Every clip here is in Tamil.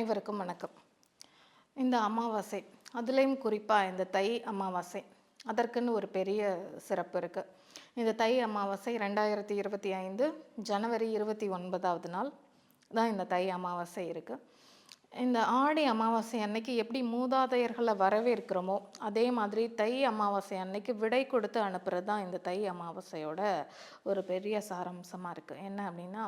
அனைவருக்கும் வணக்கம். இந்த அமாவாசை அதுலேயும் குறிப்பாக இந்த தை அமாவாசை அதற்குன்னு ஒரு பெரிய சிறப்பு இருக்குது இந்த தை அமாவாசை ரெண்டாயிரத்தி இருபத்தி ஐந்து ஜனவரி இருபத்தி ஒன்பதாவது நாள் தான் இந்த தை அமாவாசை இருக்குது இந்த ஆடி அமாவாசை அன்னைக்கு எப்படி மூதாதையர்களை வரவேற்கிறோமோ அதே மாதிரி தை அமாவாசை அன்னைக்கு விடை கொடுத்து அனுப்புறது தான் இந்த தை அமாவாசையோட ஒரு பெரிய சாராம்சமாக இருக்குது என்ன அப்படின்னா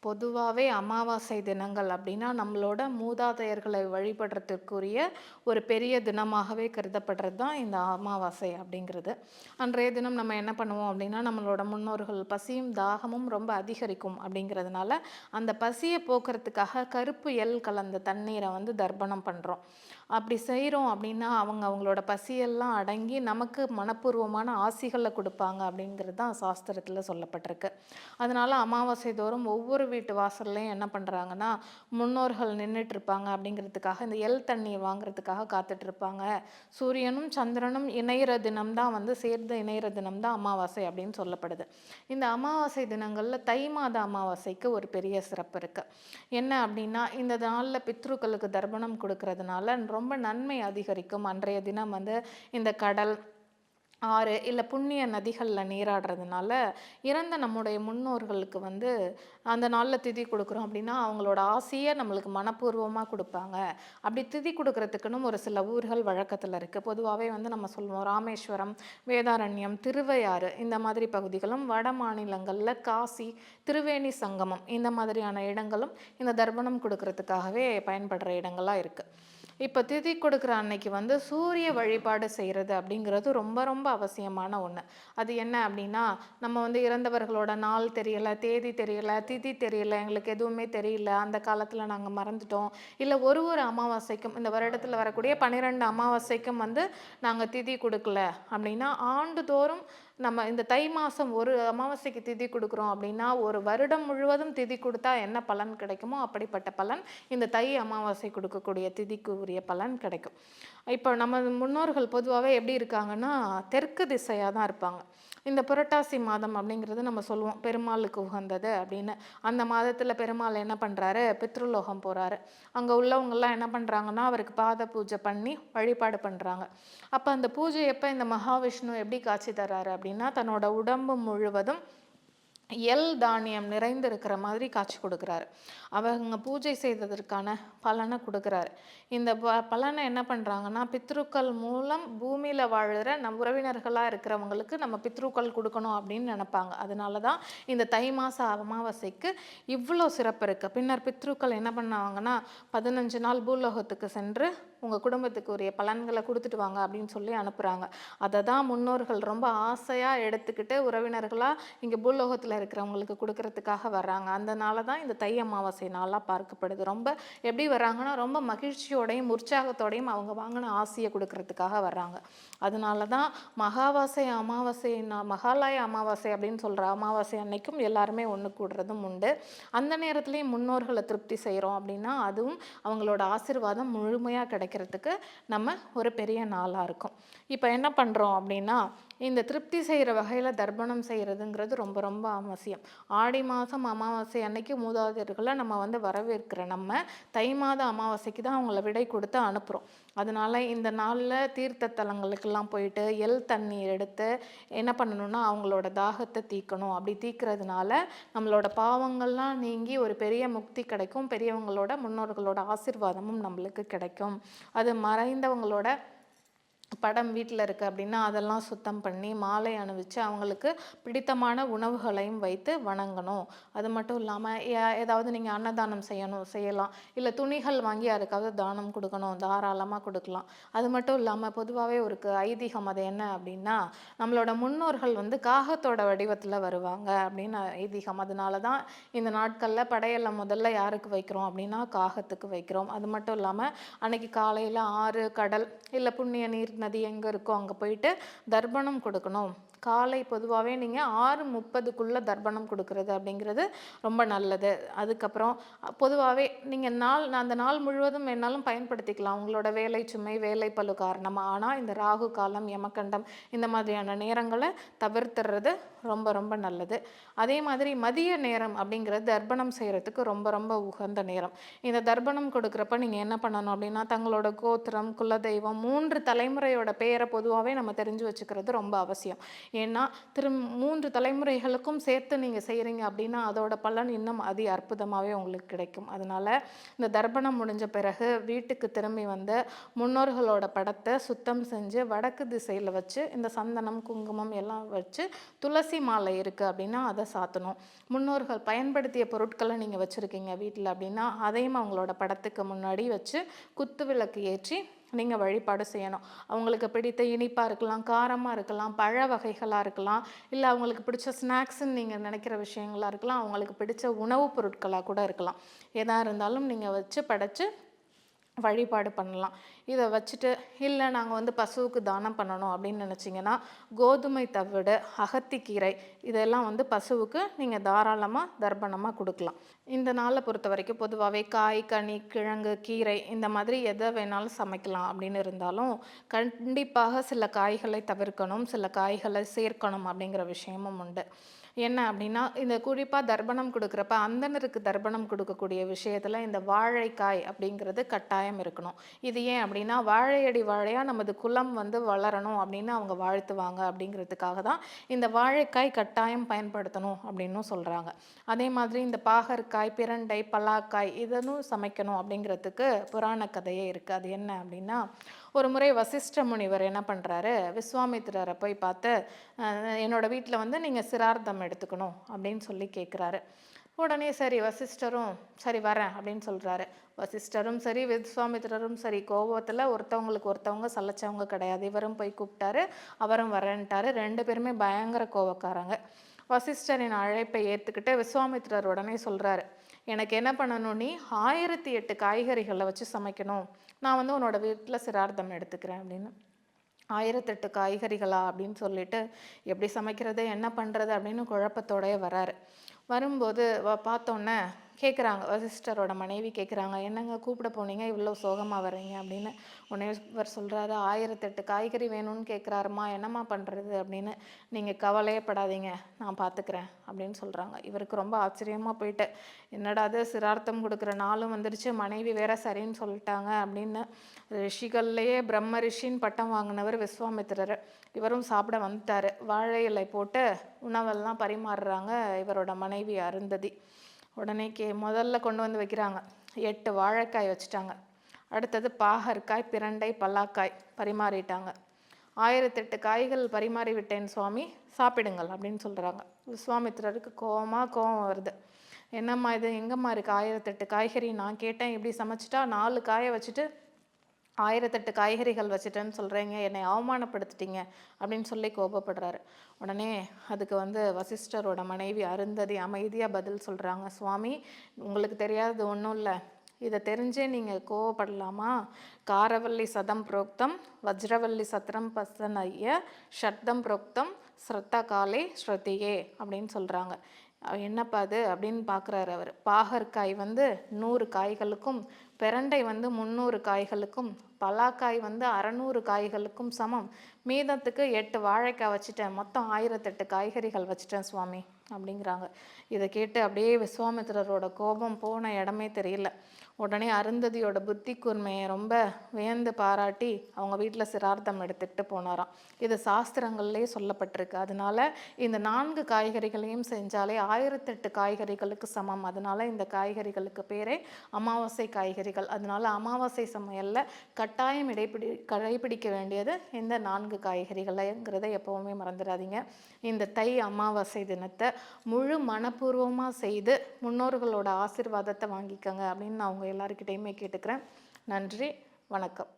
பொதுவாகவே அமாவாசை தினங்கள் அப்படின்னா நம்மளோட மூதாதையர்களை வழிபடுறதுக்குரிய ஒரு பெரிய தினமாகவே கருதப்படுறது தான் இந்த அமாவாசை அப்படிங்கிறது. அன்றைய தினம் நம்ம என்ன பண்ணுவோம் அப்படின்னா நம்மளோட முன்னோர்கள் பசியும் தாகமும் ரொம்ப அதிகரிக்கும் அப்படிங்கிறதுனால அந்த பசியை போக்குறதுக்காக கருப்பு எல் கலந்த தண்ணீரை வந்து தர்ப்பணம் பண்ணுறோம் அப்படி செய்கிறோம் அப்படின்னா அவங்க அவங்களோட பசியெல்லாம் அடங்கி நமக்கு மனப்பூர்வமான ஆசிகளை கொடுப்பாங்க அப்படிங்கிறது தான் சாஸ்திரத்தில் சொல்லப்பட்டிருக்கு. அதனால் அமாவாசை தோறும் ஒவ்வொரு வீட்டு வாசல்லையும் என்ன பண்ணுறாங்கன்னா முன்னோர்கள் நின்றுட்டு இருப்பாங்க அப்படிங்கிறதுக்காக இந்த எல் தண்ணி வாங்குறதுக்காக காத்துட்ருப்பாங்க சூரியனும் சந்திரனும் இணையிற தினம் தான் வந்து சேர்ந்து இணையிற தினம் தான் அமாவாசை அப்படின்னு சொல்லப்படுது. இந்த அமாவாசை தினங்களில் தை மாத அமாவாசைக்கு ஒரு பெரிய சிறப்பு இருக்குது என்ன அப்படின்னா இந்த நாளில் பித்ருக்களுக்கு தர்ப்பணம் கொடுக்கறதுனால ரொம்ப நன்மை அதிகரிக்கும். அன்றைய தினம் வந்து இந்த கடல் ஆறு இல்லை புண்ணிய நதிகளில் நீராடுறதுனால இறந்த நம்முடைய முன்னோர்களுக்கு வந்து அந்த நாளில் திதி கொடுக்குறோம் அப்படின்னா அவங்களோட ஆசையை நம்மளுக்கு மனப்பூர்வமாக கொடுப்பாங்க. அப்படி திதி கொடுக்கறதுக்குன்னு ஒரு சில ஊர்கள் வழக்கத்தில் இருக்குது பொதுவாகவே வந்து நம்ம சொல்லுவோம் ராமேஸ்வரம் வேதாரண்யம் திருவையாறு இந்த மாதிரி பகுதிகளும் வட மாநிலங்களில் காசி திருவேணி சங்கமம் இந்த மாதிரியான இடங்களும் இந்த தர்ப்பணம் கொடுக்கறதுக்காகவே பயன்படுற இடங்களாக இருக்குது இப்போ திதி கொடுக்குற அன்னைக்கு வந்து சூரிய வழிபாடு செய்கிறது அப்படிங்கிறது ரொம்ப ரொம்ப அவசியமான ஒன்று அது என்ன அப்படின்னா நம்ம வந்து இறந்தவர்களோட நாள் தெரியலை தேதி தெரியலை திதி தெரியல எங்களுக்கு எதுவுமே தெரியல அந்த காலத்தில் நாங்கள் மறந்துட்டோம். இல்லை ஒரு ஒரு அமாவாசைக்கும் இந்த வருடத்தில் வரக்கூடிய பன்னிரெண்டு அமாவாசைக்கும் வந்து நாங்கள் திதி கொடுக்கல அப்படின்னா ஆண்டுதோறும் நம்ம இந்த தை மாதம் ஒரு அமாவாசைக்கு திதி கொடுக்குறோம் அப்படின்னா ஒரு வருடம் முழுவதும் திதி கொடுத்தா என்ன பலன் கிடைக்குமோ அப்படிப்பட்ட பலன் இந்த தை அமாவாசை கொடுக்கக்கூடிய திதிக்கு உரிய பலன் கிடைக்கும். இப்போ நம்ம முன்னோர்கள் பொதுவாகவே எப்படி இருக்காங்கன்னா தெற்கு திசையாக தான் இருப்பாங்க. இந்த புரட்டாசி மாதம் அப்படிங்கிறது நம்ம சொல்லுவோம் பெருமாளுக்கு உகந்தது அப்படின்னு. அந்த மாதத்தில் பெருமாள் என்ன பண்ணுறாரு பித்ருலோகம் போகிறாரு அங்கே உள்ளவங்கெல்லாம் என்ன பண்ணுறாங்கன்னா அவருக்கு பாத பூஜை பண்ணி வழிபாடு பண்ணுறாங்க அப்போ அந்த பூஜை எப்போ இந்த மகாவிஷ்ணு எப்படி காட்சி தர்றாரு அப்படின்னா தன்னோட உடம்பு முழுவதும் எல் தானியம் நிறைந்திருக்கிற மாதிரி காட்சி கொடுக்குறாரு. அவங்க பூஜை செய்ததற்கான பலனை கொடுக்குறாரு. இந்த ப பலனை என்ன பண்ணுறாங்கன்னா பித்ருக்கள் மூலம் பூமியில் வாழ்கிற நம் உறவினர்களாக இருக்கிறவங்களுக்கு நம்ம பித்ருக்கள் கொடுக்கணும் அப்படின்னு நினைப்பாங்க. அதனால தான் இந்த தை மாத அமாவாசைக்கு இவ்வளோ சிறப்பு இருக்குது பின்னர் பித்ருக்கள் என்ன பண்ணாங்கன்னா பதினஞ்சு நாள் பூலோகத்துக்கு சென்று உங்கள் குடும்பத்துக்கு உரிய பலன்களை கொடுத்துட்டு வாங்க அப்படின்னு சொல்லி அனுப்புகிறாங்க அதை தான் முன்னோர்கள் ரொம்ப ஆசையாக எடுத்துக்கிட்டு உறவினர்களாக இங்கே பூலோகத்தில் இருக்கிறவங்களுக்கு கொடுக்கறதுக்காக வர்றாங்க. அதனால தான் இந்த தை அமாவாசை நாளாக பார்க்கப்படுது. ரொம்ப எப்படி வர்றாங்கன்னா ரொம்ப மகிழ்ச்சியோடையும் உற்சாகத்தோடையும் அவங்க வாங்கின ஆசையை கொடுக்கறதுக்காக வர்றாங்க. அதனால தான் மகாவாசை அமாவாசை மகாலய அமாவாசை அப்படின்னு சொல்கிற அமாவாசை அன்னைக்கும் எல்லாருமே ஒன்று கூடுறதும் உண்டு. அந்த நேரத்துலையும் முன்னோர்களை திருப்தி செய்கிறோம் அப்படின்னா அதுவும் அவங்களோட ஆசிர்வாதம் முழுமையாக கிடைக்கும். கிடைக்கிறதுக்கு நம்ம ஒரு பெரிய நாளாக இருக்கும். இப்போ என்ன பண்ணுறோம் அப்படின்னா இந்த திருப்தி செய்கிற வகையில் தர்ப்பணம் செய்கிறதுங்கிறது ரொம்ப ரொம்ப அவசியம். ஆடி மாதம் அமாவாசை அன்னைக்கு மூதாதையர்களை நம்ம வந்து வரவேற்கிற நம்ம தை மாத அமாவாசைக்கு தான் அவங்கள விடை கொடுத்து அனுப்புகிறோம் அதனால இந்த நாளில் தீர்த்த தலங்களுக்கெல்லாம் போயிட்டு எல் தண்ணீர் எடுத்து என்ன பண்ணணும்னா அவங்களோட தாகத்தை தீக்கணும். அப்படி தீக்கிறதுனால நம்மளோட பாவங்கள்லாம் நீங்கி ஒரு பெரிய முக்தி கிடைக்கும். பெரியவங்களோட முன்னோர்களோட ஆசிர்வாதமும் நம்மளுக்கு கிடைக்கும். அது மறைந்தவங்களோட படம் வீட்டில் இருக்குது அப்படின்னா அதெல்லாம் சுத்தம் பண்ணி மாலை அணிவிச்சு அவங்களுக்கு பிடித்தமான உணவுகளையும் வைத்து வணங்கணும். அது மட்டும் இல்லாமல் ஏதாவது நீங்கள் அன்னதானம் செய்யணும் செய்யலாம். இல்லை துணிகள் வாங்கி யாருக்காவது தானம் கொடுக்கணும் தாராளமாக கொடுக்கலாம். அது மட்டும் இல்லாமல் பொதுவாகவே ஒரு ஐதீகம் அது என்ன அப்படின்னா நம்மளோட முன்னோர்கள் வந்து காகத்தோட வடிவத்தில் வருவாங்க அப்படின்னு ஐதீகம். அதனால தான் இந்த நாட்களில் படையலை முதல்ல யாருக்கு வைக்கிறோம் அப்படின்னா காகத்துக்கு வைக்கிறோம். அது மட்டும் இல்லாமல் அன்னைக்கு காலையில் ஆறு கடல் இல்லை புண்ணிய நீர் நதி எங்கே இருக்கோ அங்கே போயிட்டு தர்ப்பணம் கொடுக்கணும். காலை பொதுவாகவே நீங்கள் ஆறு முப்பதுக்குள்ளே தர்ப்பணம் கொடுக்கறது அப்படிங்கிறது ரொம்ப நல்லது. அதுக்கப்புறம் பொதுவாகவே நீங்கள் நாள் நான் அந்த நாள் முழுவதும் வேணாலும் பயன்படுத்திக்கலாம். உங்களோட வேலை சுமை வேலை பழு காரணமாக ஆனால் இந்த ராகு காலம் யமகண்டம் இந்த மாதிரியான நேரங்களை தவிர்த்துறது ரொம்ப ரொம்ப நல்லது. அதே மாதிரி மதிய நேரம் அப்படிங்கிறது தர்ப்பணம் செய்கிறதுக்கு ரொம்ப ரொம்ப உகந்த நேரம். இந்த தர்ப்பணம் கொடுக்குறப்ப நீங்கள் என்ன பண்ணணும் அப்படின்னா தங்களோட கோத்திரம் குலதெய்வம் மூன்று தலைமுறையோட பெயரை பொதுவாகவே நம்ம தெரிஞ்சு வச்சுக்கிறது ரொம்ப அவசியம். ஏன்னா திரு மூன்று தலைமுறைகளுக்கும் சேர்த்து நீங்கள் செய்கிறீங்க அப்படின்னா அதோட பலன் இன்னும் அதி அற்புதமாகவே உங்களுக்கு கிடைக்கும். அதனால் இந்த தர்ப்பணம் முடிஞ்ச பிறகு வீட்டுக்கு திரும்பி வந்து முன்னோர்களோட படத்தை சுத்தம் செஞ்சு வடக்கு திசையில் வச்சு இந்த சந்தனம் குங்குமம் எல்லாம் வச்சு துளசி மாலை இருக்குது அப்படின்னா அதை சாத்தணும். முன்னோர்கள் பயன்படுத்திய பொருட்களை நீங்கள் வச்சுருக்கீங்க வீட்டில் அப்படின்னா அதையும் அவங்களோட படத்துக்கு முன்னாடி வச்சு குத்து விளக்கு ஏற்றி நீங்கள் வழிபாடு செய்யணும். அவங்களுக்கு பிடித்த இனிப்பாக இருக்கலாம் காரமாக இருக்கலாம் பழ வகைகளாக இருக்கலாம் இல்லை அவங்களுக்கு பிடிச்ச ஸ்நாக்ஸுன்னு நீங்கள் நினைக்கிற விஷயங்களாக இருக்கலாம் அவங்களுக்கு பிடிச்ச உணவுப் பொருட்களாக கூட இருக்கலாம். எதாக இருந்தாலும் நீங்கள் வச்சு படைச்சு வழிபாடு பண்ணலாம். இதை வச்சுட்டு இல்லை நாங்கள் வந்து பசுவுக்கு தானம் பண்ணணும் அப்படின்னு நினச்சிங்கன்னா கோதுமை தவிடு அகத்திக்கீரை இதெல்லாம் வந்து பசுவுக்கு நீங்கள் தாராளமாக தர்ப்பணமாக கொடுக்கலாம். இந்த நாளை பொறுத்த வரைக்கும் பொதுவாகவே காய் கனி கிழங்கு கீரை இந்த மாதிரி எதை வேணாலும் சமைக்கலாம் அப்படின்னு இருந்தாலும் கண்டிப்பாக சில காய்களை தவிர்க்கணும் சில காய்களை சேர்க்கணும் அப்படிங்கிற விஷயமும் உண்டு. என்ன அப்படின்னா இந்த குறிப்பாக தர்ப்பணம் கொடுக்குறப்ப அந்தனருக்கு தர்ப்பணம் கொடுக்கக்கூடிய விஷயத்தில் இந்த வாழைக்காய் அப்படிங்கிறது கட்டாயம் இருக்கணும். இது ஏன் அப்படின்னா வாழையடி வாழையாக நமது குலம் வந்து வளரணும் அப்படின்னு அவங்க வாழ்த்துவாங்க அப்படிங்கிறதுக்காக தான் இந்த வாழைக்காய் கட்டாயம் பயன்படுத்தணும் அப்படின்னும் சொல்கிறாங்க அதே மாதிரி இந்த பாகற்காய் பிரண்டை பலாக்காய் இதனும் சமைக்கணும் அப்படிங்கிறதுக்கு புராண கதையே இருக்குது அது என்ன அப்படின்னா ஒரு முறை வசிஷ்ட முனிவர் என்ன பண்ணுறாரு விஸ்வாமித்திரரை போய் பார்த்து என்னோடய வீட்டில் வந்து நீங்கள் சிரார்த்தம் எடுத்துக்கணும் அப்படின்னு சொல்லி கேட்குறாரு உடனே சரி வசிஷ்டரும் சரி வரேன் அப்படின்னு சொல்கிறாரு வசிஷ்டரும் சரி விஸ்வாமித்திரரும் சரி கோபத்தில் ஒருத்தவங்களுக்கு ஒருத்தவங்க சலைச்சவங்க கிடையாது. இவரும் போய் கூப்பிட்டாரு அவரும் வரேன்ட்டாரு. ரெண்டு பேருமே பயங்கர கோவக்காரங்க. வசிஷ்டரின் அழைப்பை ஏற்றுக்கிட்டு விஸ்வாமித்திரர் உடனே சொல்கிறாரு எனக்கு என்ன பண்ணணும் நீ ஆயிரத்தி எட்டு காய்கறிகளை வச்சு சமைக்கணும். நான் வந்து உன்னோட வீட்டில் சிரார்த்தம் எடுத்துக்கிறேன் அப்படின்னு. ஆயிரத்தெட்டு காய்கறிகளா அப்படின்னு சொல்லிட்டு எப்படி சமைக்கிறது என்ன பண்ணுறது அப்படின்னு குழப்பத்தோடய வராரு. வரும்போது பார்த்தோன்னே கேட்குறாங்க வசிஸ்டரோட மனைவி கேட்குறாங்க என்னங்க கூப்பிட போனீங்க? இவ்வளோ சோகமாக வரீங்க அப்படின்னு உடனே இவர் சொல்கிறாரு ஆயிரத்தெட்டு காய்கறி வேணும்னு கேட்குறாருமா என்னம்மா பண்ணுறது அப்படின்னு நீங்கள் கவலையே படாதீங்க. நான் பார்த்துக்கிறேன் அப்படின்னு சொல்கிறாங்க இவருக்கு ரொம்ப ஆச்சரியமாக போயிட்டு என்னடா அது சிரார்த்தம் கொடுக்குற நாளும் வந்துடுச்சு மனைவி வேற சரின்னு சொல்லிட்டாங்க. அப்படின்னு ரிஷிகள்லேயே பிரம்ம ரிஷின்னு பட்டம் வாங்கினவர் விஸ்வாமித்திரர். இவரும் சாப்பிட வந்துட்டார். வாழை இலை போட்டு உணவெல்லாம் பரிமாறுறாங்க இவரோட மனைவி அருந்ததி. உடனே கே முதல்ல கொண்டு வந்து வைக்கிறாங்க. எட்டு வாழைக்காய் வச்சுட்டாங்க. அடுத்தது பாகற்காய் பிரண்டை பல்லாக்காய் பரிமாறிட்டாங்க. ஆயிரத்தெட்டு காய்கள் பரிமாறி விட்டேன் சுவாமி சாப்பிடுங்கள் அப்படின்னு சொல்கிறாங்க விஸ்வாமித்திரருக்கு கோவமாக கோவம் வருது. என்னம்மா இது? எங்கம்மா இருக்குது ஆயிரத்தெட்டு காய்கறி நான் கேட்டேன் இப்படி சமைச்சிட்டா நாலு காயை வச்சுட்டு ஆயிரத்தெட்டு காய்கறிகள் வச்சுட்டேன்னு சொல்கிறீங்க என்னை அவமானப்படுத்திட்டீங்க அப்படின்னு சொல்லி கோபப்படுறாரு. உடனே அதுக்கு வந்து வசிஷ்டரோட மனைவி அருந்ததி அமைதியாக பதில் சொல்கிறாங்க சுவாமி உங்களுக்கு தெரியாதது ஒன்றும் இல்லை. இதை தெரிஞ்சே நீங்கள் கோவப்படலாமா? காரவல்லி சதம் புரோக்தம் வஜ்ரவல்லி சத்திரம் பசனைய ஷட்தம் புரோக்தம் ஸ்ரத்தா காலே ஸ்ருதியே அப்படின்னு சொல்கிறாங்க என்னப்பா அது அப்படின்னு பார்க்குறாரு அவர். பாகற்காய் வந்து நூறு காய்களுக்கும் பெரண்டை வந்து முந்நூறு காய்களுக்கும் பலாக்காய் வந்து அறநூறு காய்களுக்கும் சமம். மீதத்துக்கு எட்டு வாழைக்காய் வச்சுட்டேன். மொத்தம் ஆயிரத்தெட்டு காய்கறிகள் வச்சுட்டேன் சுவாமி அப்படிங்கிறாங்க. இதை கேட்டு அப்படியே விஸ்வாமித்திரரோட கோபம் போன இடமே தெரியல. உடனே அருந்ததியோட புத்தி கூர்மையை ரொம்ப வியந்து பாராட்டி அவங்க வீட்டில் சிரார்த்தம் எடுத்துக்கிட்டு போனாராம். இது சாஸ்திரங்கள்லேயே சொல்லப்பட்டிருக்கு. அதனால இந்த நான்கு காய்கறிகளையும் செஞ்சாலே ஆயிரத்தெட்டு காய்கறிகளுக்கு சமம். அதனால இந்த காய்கறிகளுக்கு பேரே அமாவாசை காய்கறிகள். அதனால அமாவாசை சமையலில் கட்டாயம் இடைப்பிடி கடைபிடிக்க வேண்டியது இந்த நான்கு காய்கறிகளைங்கிறத எப்போவுமே மறந்துடாதீங்க. இந்த தை அமாவாசை தினத்தை முழு மனப்பூர்வமாக செய்து முன்னோர்களோட ஆசிர்வாதத்தை வாங்கிக்கோங்க அப்படின்னு நான் உங்கள் எல்லாருக்கிட்டையுமே கேட்டுக்கிறேன். நன்றி வணக்கம்.